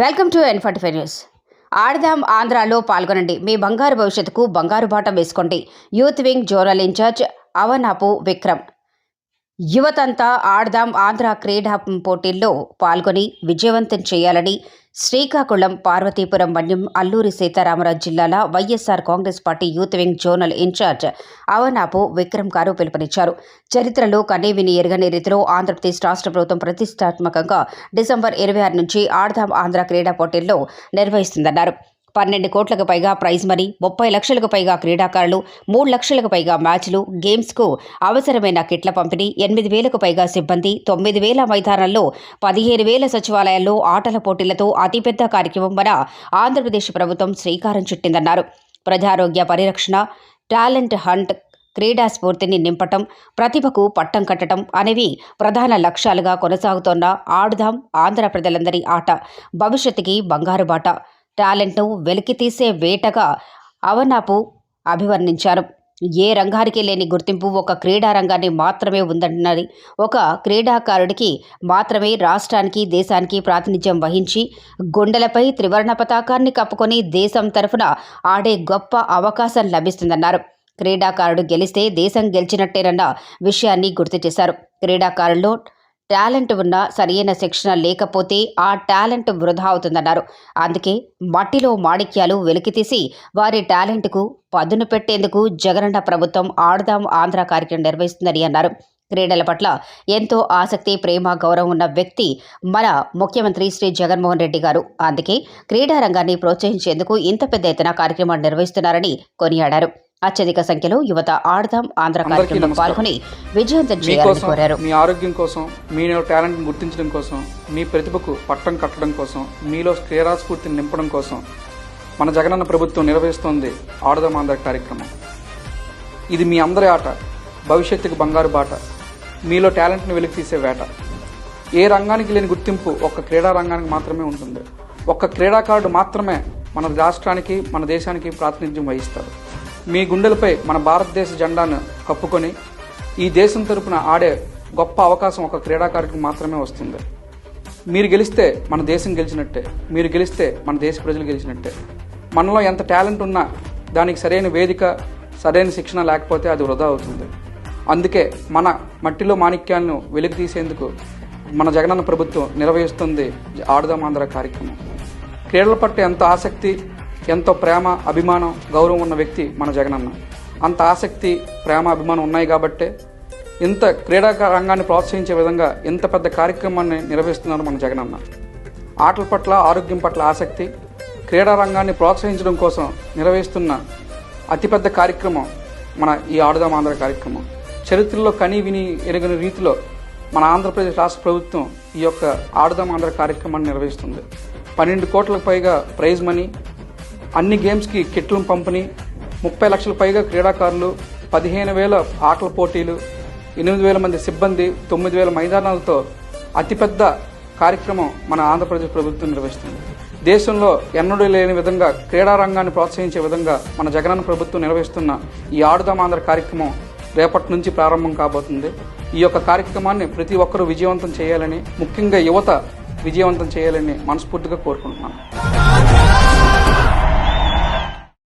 Welcome to N forty five news. ఆడదాం ఆంధ్రాలో పాల్గొనండి. మీ బంగారు భవిష్యత్తుకు బంగారు బాట వేసుకోండి. Youth wing zonal in charge Avanapu Vikram. యువతంతా ఆడదాం ఆంధ్ర క్రీడా పోటీల్లో పాల్గొని విజయవంతం చేయాలని శ్రీకాకుళం పార్వతీపురం మన్యం అల్లూరి సీతారామరాజు జిల్లాల YSR Congress party youth wing zonal in charge Avanapu Vikram garu పిలుపునిచ్చారు. చరిత్రలో కనేవిని ఎరగని రీతిలో ఆంధ్రప్రదేశ్ రాష్ట్ర ప్రభుత్వం ప్రతిష్టాత్మకంగా డిసెంబర్ ఇరవై ఆరు నుంచి ఆడదాం ఆంధ్ర క్రీడా పోటీల్లో నిర్వహిస్తుందన్నారు. పన్నెండు కోట్లకు పైగా ప్రైజ్ మనీ ముప్పై లక్షలకు పైగా క్రీడాకారులు మూడు లక్షలకు పైగా మ్యాచ్లు గేమ్స్కు అవసరమైన కిట్ల పంపిణీ ఎనిమిది వేలకు పైగా సిబ్బంది తొమ్మిది వేల మైదానాల్లో పదిహేను వేల సచివాలయాల్లో ఆటల పోటీలతో అతిపెద్ద కార్యక్రమం మన ఆంధ్రప్రదేశ్ ప్రభుత్వం శ్రీకారం చుట్టిందన్నారు. ప్రజారోగ్య పరిరక్షణ టాలెంట్ హంట్ క్రీడా స్ఫూర్తిని నింపటం ప్రతిభకు పట్టం కట్టడం అనేవి ప్రధాన లక్ష్యాలుగా కొనసాగుతోన్న ఆడుదాం ఆంధ్ర ప్రజలందరి ఆట. భవిష్యత్తుకి బంగారు బాట. టాలెంట్ను వెలికితీసే వేటగా అవనాపు అభివర్ణించారు. ఏ రంగానికి లేని గుర్తింపు ఒక క్రీడా రంగాన్ని మాత్రమే ఉందంటున్నది ఒక క్రీడాకారుడికి మాత్రమే రాష్ట్రానికి దేశానికి ప్రాతినిధ్యం వహించి గుండెలపై త్రివర్ణ పతాకాన్ని కప్పుకొని దేశం తరఫున ఆడే గొప్ప అవకాశం లభిస్తుందన్నారు. క్రీడాకారుడు గెలిస్తే దేశం గెలిచినట్టేనన్న విషయాన్ని గుర్తు చేశారు. క్రీడాకారుల్లో టాలెంట్ ఉన్న సరియైన శిక్షణ లేకపోతే ఆ టాలెంట్ వృధా అవుతుందన్నారు. అందుకే మట్టిలో మాణిక్యాలు వెలికితీసి వారి టాలెంట్కు పదును పెట్టేందుకు జగనన్న ప్రభుత్వం ఆడదాం ఆంధ్ర కార్యక్రమం నిర్వహిస్తుందని అన్నారు. క్రీడల పట్ల ఎంతో ఆసక్తి ప్రేమ గౌరవం ఉన్న వ్యక్తి మన ముఖ్యమంత్రి శ్రీ జగన్మోహన్ రెడ్డి గారు. అందుకే క్రీడారంగాన్ని ప్రోత్సహించేందుకు ఇంత పెద్ద ఎత్తున కార్యక్రమాలు నిర్వహిస్తున్నారని కొనియాడారు. అత్యధిక సంఖ్యలో యువత ఆడదాం ఆంధ్ర కార్యక్రమంలో. పాల్గొని విజయవంతం చేయాలని కోరారు. మీ ఆరోగ్యం కోసం మీ టాలెంట్ని గుర్తించడం కోసం మీ ప్రతిభకు పట్టం కట్టడం కోసం మీలో క్రీడా స్ఫూర్తిని నింపడం కోసం మన జగనన్న ప్రభుత్వం నిర్వహిస్తోంది ఆడదాం ఆంధ్ర కార్యక్రమం. ఇది మీ అందరి ఆట భవిష్యత్తుకు బంగారు బాట మీలో టాలెంట్ని వెలికి తీసే వేట. ఏ రంగానికి లేని గుర్తింపు ఒక్క క్రీడా రంగానికి మాత్రమే ఉంటుంది. ఒక్క క్రీడాకారుడు మాత్రమే మన రాష్ట్రానికి మన దేశానికి ప్రాతినిధ్యం వహిస్తారు మీ గుండెలపై మన భారతదేశ జెండాను కప్పుకొని ఈ దేశం తరపున ఆడే గొప్ప అవకాశం ఒక క్రీడాకారుడికి మాత్రమే వస్తుంది. మీరు గెలిస్తే మన దేశం గెలిచినట్టే. మీరు గెలిస్తే మన దేశ ప్రజలు గెలిచినట్టే. మనలో ఎంత టాలెంట్ ఉన్నా దానికి సరైన వేదిక సరైన శిక్షణ లేకపోతే అది వృధా అవుతుంది. అందుకే మన మట్టిలో మాణిక్యాలను వెలికి తీసేందుకు మన జగనన్న ప్రభుత్వం నిర్వహిస్తుంది ఆడుదాం ఆంధ్ర కార్యక్రమం. క్రీడల పట్ల ఎంత ఆసక్తి ఎంతో ప్రేమ అభిమానం గౌరవం ఉన్న వ్యక్తి మన జగనన్న. అంత ఆసక్తి ప్రేమ అభిమానం ఉన్నాయి కాబట్టే ఇంత క్రీడా రంగాన్ని ప్రోత్సహించే విధంగా ఇంత పెద్ద కార్యక్రమాన్ని నిర్వహిస్తున్నారు మన జగనన్న. ఆటల పట్ల ఆరోగ్యం పట్ల ఆసక్తి క్రీడా రంగాన్ని ప్రోత్సహించడం కోసం నిర్వహిస్తున్న అతిపెద్ద కార్యక్రమం మన ఈ ఆడుదాం ఆంధ్ర కార్యక్రమం. చరిత్రలో కని విని ఎరగని రీతిలో మన ఆంధ్రప్రదేశ్ రాష్ట్ర ప్రభుత్వం ఈ యొక్క ఆడుదాం ఆంధ్ర కార్యక్రమాన్ని నిర్వహిస్తుంది. పన్నెండు కోట్లకు పైగా ప్రైజ్ మనీ అన్ని గేమ్స్కి కిట్లను పంపిణీ ముప్పై లక్షల పైగా క్రీడాకారులు పదిహేను వేల ఆటల పోటీలు ఎనిమిది వేల మంది సిబ్బంది తొమ్మిది వేల మైదానాలతో అతిపెద్ద కార్యక్రమం మన ఆంధ్రప్రదేశ్ ప్రభుత్వం నిర్వహిస్తుంది. దేశంలో ఎన్నడూ లేని విధంగా క్రీడా రంగాన్ని ప్రోత్సహించే విధంగా మన జగనన్న ప్రభుత్వం నిర్వహిస్తున్న ఈ ఆడుదాం ఆంధ్ర కార్యక్రమం రేపటి నుంచి ప్రారంభం కాబోతుంది. ఈ యొక్క కార్యక్రమాన్ని ప్రతి ఒక్కరూ విజయవంతం చేయాలని ముఖ్యంగా యువత విజయవంతం చేయాలని మనస్ఫూర్తిగా కోరుకుంటున్నాను.